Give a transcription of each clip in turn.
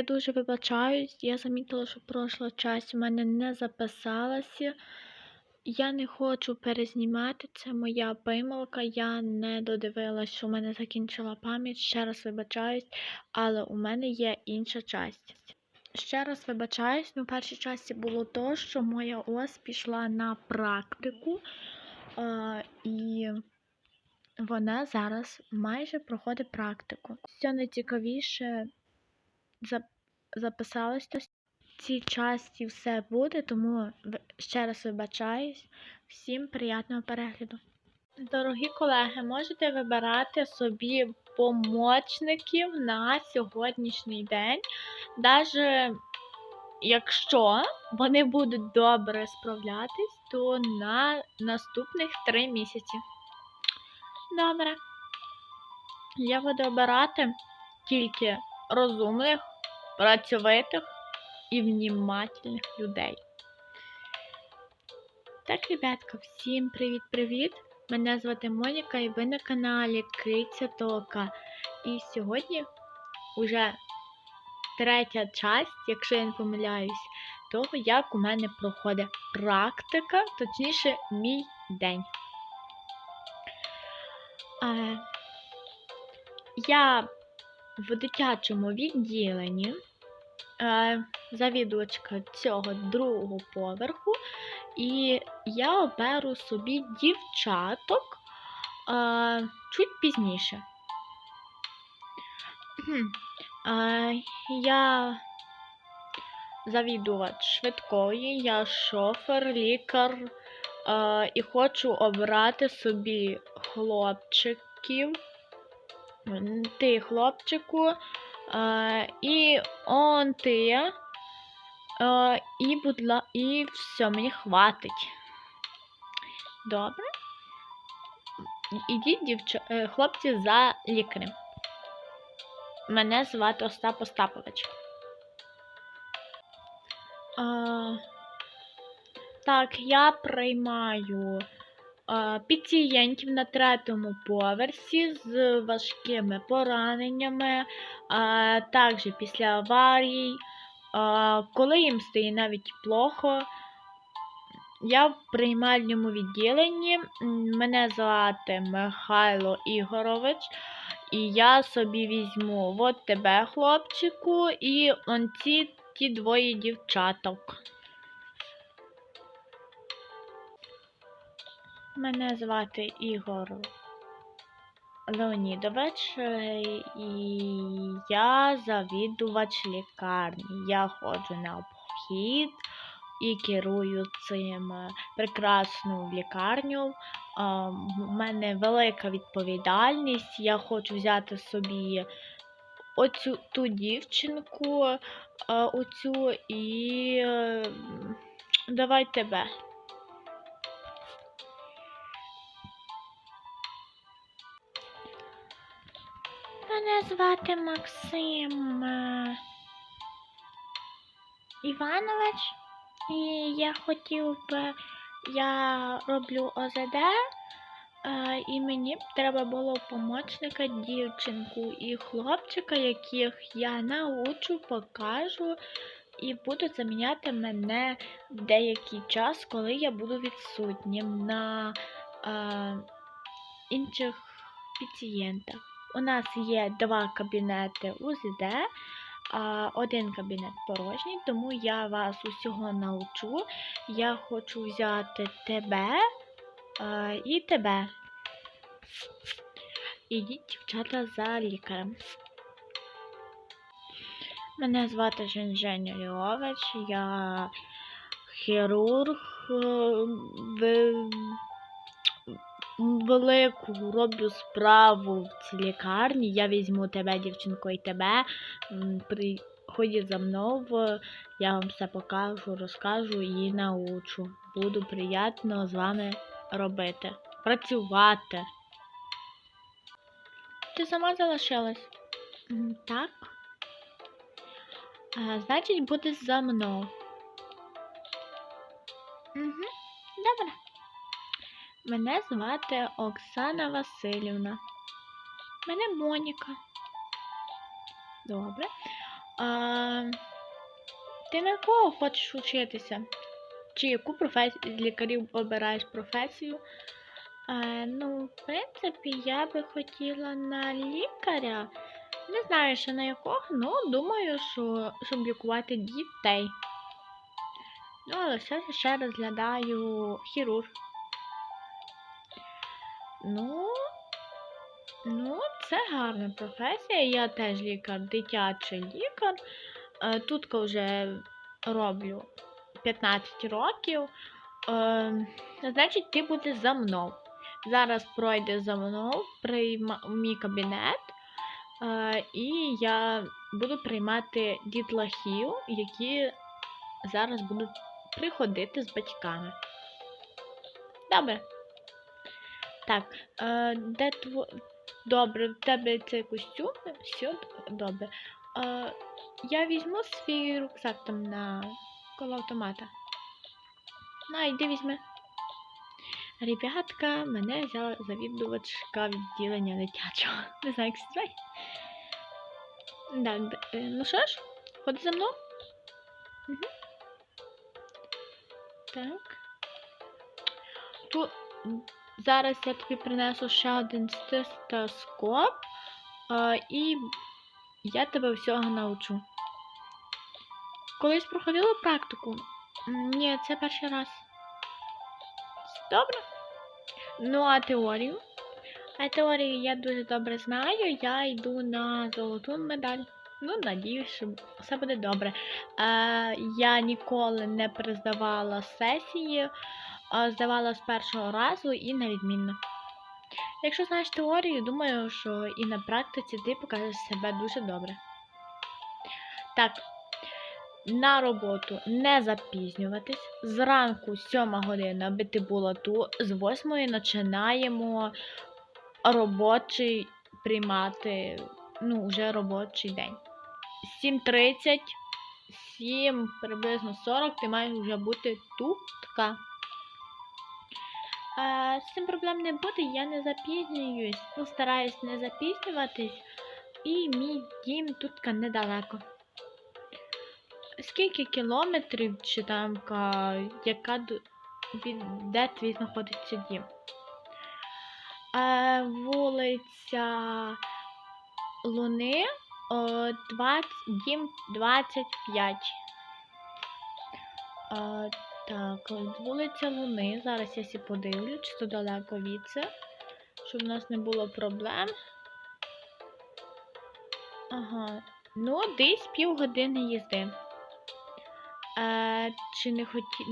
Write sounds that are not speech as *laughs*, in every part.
я дуже вибачаюсь. Я замітила, що пройшла часть в мене не записалася. Я не хочу перезнімати, це моя помилка. Я не додивилась, що в мене закінчила пам'ять. Ще раз вибачаюсь, але у мене є інша часть. Ще раз вибачаюсь, ну, в першій часті було то, що моя ос пішла на практику, е, і вона зараз майже проходить практику. Все найцікавіше зап- записалось то в цій часті все буде, тому ще раз вибачаюсь. Всім приємного перегляду. Дорогі колеги, можете вибирати собі помічників на сьогоднішній день. Даже якщо вони будуть добре справлятись, то на наступних три місяці. Добре. Я буду обирати тільки розумних, працьовитих і внімательних людей. Так, ребятка, всім привіт-привіт! Мене звати Моніка і ви на каналі Криця Тока. І сьогодні уже третя часть, якщо я не помиляюсь, того, як у мене проходить практика, точніше, мій день. Е, я в дитячому відділенні е, завідувачка цього другого поверху, і я оберу собі дівчаток е, чуть пізніше. Е, я завідувач швидкої, я шофер, лікар і хочу обрати собі хлопчиків. Ти, хлопчику, е, і он ти. Е, і, будь ла... і все, мені хватить. Добре. Ідіть, дівч... е, хлопці, за лікарем. Мене звати Остап Остапович. А, так, я приймаю а, пацієнтів на третьому поверсі з важкими пораненнями, також після аварій, коли їм стає навіть плохо. Я в приймальному відділенні. Мене звати Михайло Ігорович. І я собі візьму от тебе, хлопчику, і он ці ті двоє дівчаток. Мене звати Ігор Леонідович, е, і я завідувач лікарні. Я ходжу на обхід і керую цим е, прекрасною лікарню. У мене велика відповідальність. Я хочу взяти собі оцю ту дівчинку, оцю і е, давай тебе. Мене звати Максим Іванович, і я хотів би, я роблю ОЗД, е, і мені б треба було помічника дівчинку і хлопчика, яких я научу, покажу, і будуть заміняти мене в деякий час, коли я буду відсутнім на е, інших пацієнтах. У нас є два кабінети УЗД, один кабінет порожній, тому я вас усього научу. Я хочу взяти тебе і тебе. Ідіть, дівчата, за лікарем. Мене звати Женженя Льович, я хірург. Велику роблю справу в цій лікарні. Я візьму тебе, дівчинко, і тебе. М, Приходіть за мною, я вам все покажу, розкажу і научу. Буду приємно з вами робити. Працювати. Ти сама залишилась? Так. А, значить, будеш за мною. Угу. Добре. Мене звати Оксана Васильівна. Мене Моніка. Добре. А, ти на кого хочеш вчитися? Чи яку професію з лікарів обираєш професію? А, ну, в принципі, я би хотіла на лікаря. Не знаю ще на якого, ну думаю, що щоб лікувати дітей. Ну, але все ще розглядаю хірург. Ну, ну, це гарна професія. Я теж лікар, дитячий лікар. Е, Тут вже роблю 15 років. Е, значить, ти будеш за мною. Зараз пройде за мною прийма- мій кабінет. Е, і я буду приймати дітлахів, які зараз будуть приходити з батьками. Добре. Так, е, де тво... Добре, в тебе цей костюм, все добре. Е, я візьму свій рюкзак там на коло автомата. На, йди візьми. Ребятка, мене взяла завідувачка відділення дитячого. *laughs* Не знаю, як звати. Так, е, ну що ж, ходи за мною. Угу. Так. Тут зараз я тобі принесу ще один стетоскоп, і я тебе всього навчу. Колись проходила практику? Ні, це перший раз. Добре. Ну, а теорію? А теорію я дуже добре знаю. Я йду на золоту медаль. Ну, надіюсь, що все буде добре. Е, я ніколи не приздавала сесії, здавала з першого разу і на відмінно. Якщо знаєш теорію, думаю, що і на практиці ти покажеш себе дуже добре. Так, на роботу не запізнюватись. Зранку 7 година, аби ти була тут, з 8 починаємо робочий приймати, ну, вже робочий день. 7.30, 7, приблизно 40 ти маєш вже бути тутка. З цим проблем не буде, я не запізнююсь, ну, стараюсь не запізнюватись, і мій дім тутка недалеко. Скільки кілометрів чи там яка де твій знаходиться дім? Е, вулиця Луни, о, 20, дім 25. Е, так, от вулиця Луни. Зараз я сі подивлю, чи то далеко від це, щоб у нас не було проблем. Ага. Ну, десь півгодини їзди. Е, чи не хоті...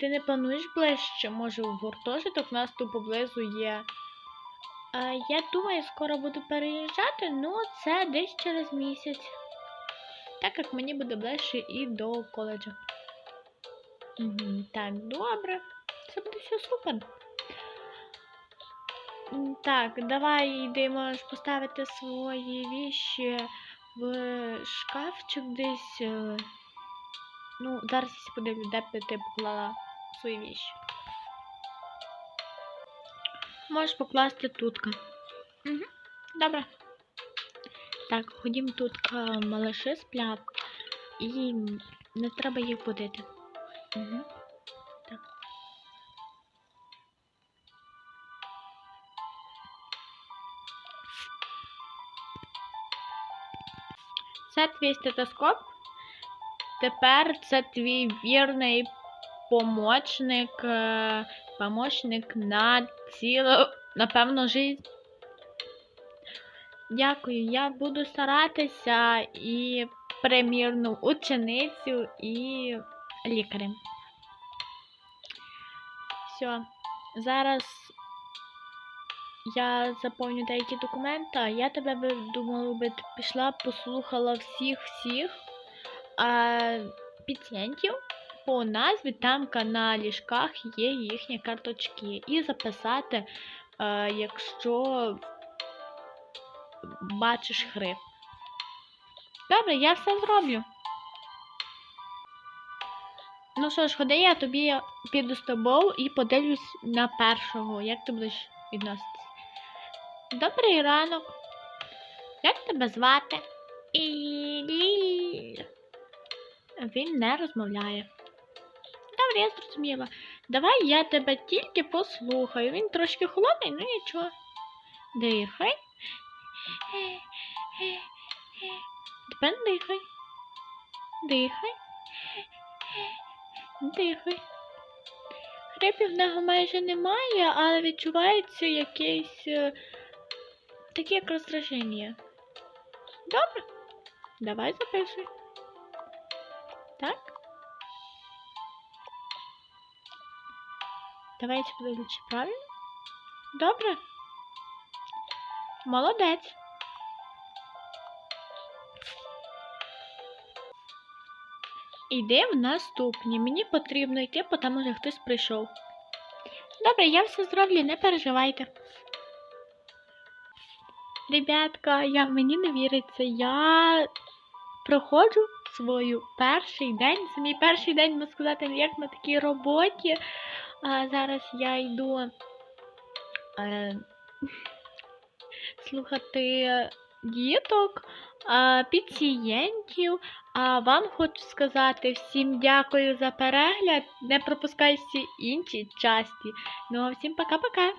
Ти не плануєш ближче, може, в гуртожиток? У нас тут поблизу є. Е, я думаю, скоро буду переїжджати, ну це десь через місяць. Так як мені буде ближче і до коледжу. Угу, так, добре. Це буде все супер. Так, давай йди, можеш поставити свої віші в шкафчик десь. е, Ну, зараз я подивлю, де б ти поклала свої віші. Можеш покласти тутка. Угу. Добре. Так, ходім тутка малыши сплять. І не треба їх будити. Це твій стетоскоп. Тепер це твій вірний помічник, е, помічник на цілу, напевно, життя. Дякую, я буду старатися і примірну ученицю і лікарем. Все, зараз я заповню деякі документи. Я тебе би думала би пішла, послухала всіх-всіх пацієнтів по назві там на ліжках є їхні карточки. І записати, е, якщо бачиш хрип. Добре, я все зроблю. Ну що ж, ходи, я тобі піду з тобою і подивлюсь на першого. Як ти будеш відноситися? Добрий ранок. Як тебе звати? і. Він не розмовляє. Добре, я зрозуміла. Давай я тебе тільки послухаю. Він трошки холодний, ну нічого. Дихай. Тепер дихай. Дихай. Дихай. Хрипів нього майже немає, але відчувається якесь е, таке як роздраження. Добре. Давай записуй. Так. Давайте подивимося, правильно. Добре. Молодець. Іди в наступні. Мені потрібно йти, бо там уже хтось прийшов. Добре, я все зроблю, не переживайте. Ребятка, я, мені не віриться, я проходжу свою перший день. Це мій перший день, можна сказати, як на такій роботі. А зараз я йду е, слухати діток, а, пацієнтів. А вам хочу сказати всім дякую за перегляд. Не пропускайте всі інші часті. Ну а всім пока-пока!